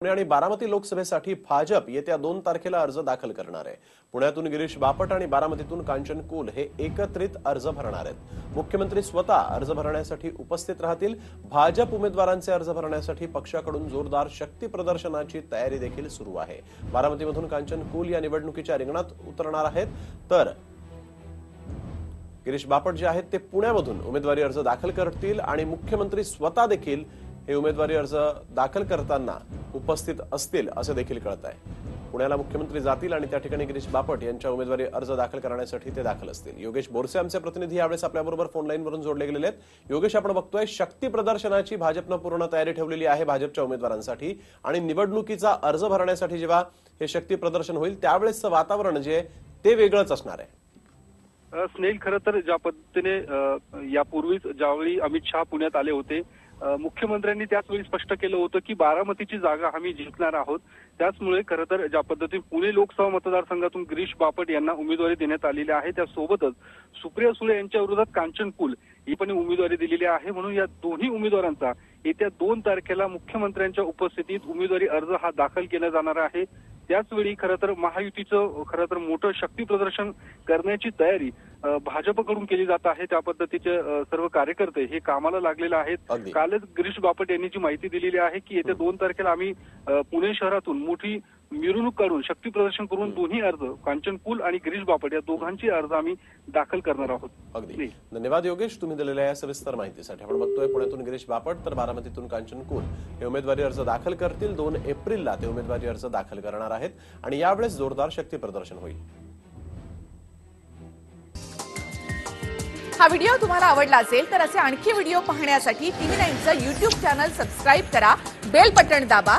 पुणे आणि बारामती लोकसभेसाठी भाजप येत्या दोन तारखेला अर्ज दाखल करणार आहे. पुण्यातून गिरीश बापट आणि बारामतीतून कांचन कुल हे एकत्रित अर्ज भरणार आहेत. मुख्यमंत्री स्वतः अर्ज भरण्यासाठी उपस्थित राहतील. भाजप उमेदवारांचे अर्ज भरण्यासाठी पक्षाकडून जोरदार शक्ती प्रदर्शनाची तयारी देखील सुरू आहे. बारामतीमधून कांचन कुल या निवडणुकीच्या रिंगणात उतरणार आहेत. तर गिरीश बापट जे आहेत ते पुण्यामधून उमेदवारी अर्ज दाखल करतील आणि मुख्यमंत्री स्वतः देखील हे उमेदवारी अर्ज दाखल करताना उपस्थित असतील असं देखील कळत आहे पुण्याला मुख्यमंत्री जातील आणि त्या ठिकाणी गिरीश बापट यांच्या उमेदवारी अर्ज दाखल करण्यासाठी ते दाखल असतील. योगेश बोरसे आमचे प्रतिनिधी यावेळेस आपल्याबरोबर फोन लाईनवरून जोडले गेलेले आहेत. योगेश आपण बघतोय शक्ती प्रदर्शनाची भाजपनं पूर्ण तयारी ठेवलेली आहे भाजपच्या उमेदवारांसाठी आणि निवडणुकीचा अर्ज भरण्यासाठी जेव्हा हे शक्ती प्रदर्शन होईल त्यावेळेसचं वातावरण जे आहे ते वेगळंच असणार आहे. स्नेल खरं तर ज्या पद्धतीने यापूर्वीच ज्यावेळी अमित शहा पुण्यात आले होते मुख्यमंत्र्यांनी त्याच वेळी स्पष्ट केलं होतं की बारामतीची जागा आम्ही जिंकणार आहोत. त्याचमुळे खरं तर ज्या पद्धतीने पुणे लोकसभा मतदारसंघातून गिरीश बापट यांना उमेदवारी देण्यात आलेली आहे त्यासोबतच सुप्रिया सुळे यांच्या विरोधात कांचन कुल ही पण उमेदवारी दिलेली आहे. म्हणून या दोन्ही उमेदवारांचा येत्या दोन तारखेला मुख्यमंत्र्यांच्या उपस्थितीत उमेदवारी अर्ज हा दाखल केला जाणार आहे. त्याचवेळी खरं तर महायुतीचं खरं तर मोठं शक्ती प्रदर्शन करण्याची तयारी भाजपकडून केली जात आहे. त्या पद्धतीचे सर्व कार्यकर्ते हे कामाला लागलेले आहेत. कालच गिरीश बापट यांनी जी माहिती दिलेली आहे की येत्या दोन तारखेला आम्ही पुणे शहरातून मोठी मिरवणूक काढून शक्ती प्रदर्शन करून दोन्ही अर्ज कांचन कुल आणि गिरीश बापट या दोघांची अर्ज आम्ही दाखल करणार आहोत. अगदी. नाही. धन्यवाद योगेश. तुम्ही दिलेल्या या सविस्तर माहितीसाठी आपण बघतोय पुण्यातून गिरीश बापट तर बारामतीतून कांचन कुल. हे उमेदवारी अर्ज दाखल करतील. दोन एप्रिलला ते उमेदवारी अर्ज दाखल करणार आहेत. आणि यावेळेस जोरदार शक्ती प्रदर्शन होईल. हा व्हिडिओ तुम्हाला आवडला असेल तर असे आणखी व्हिडिओ पाहण्यासाठी टीव्ही नाईनचं युट्यूब चॅनल सबस्क्राईब करा. बेल बटण दाबा.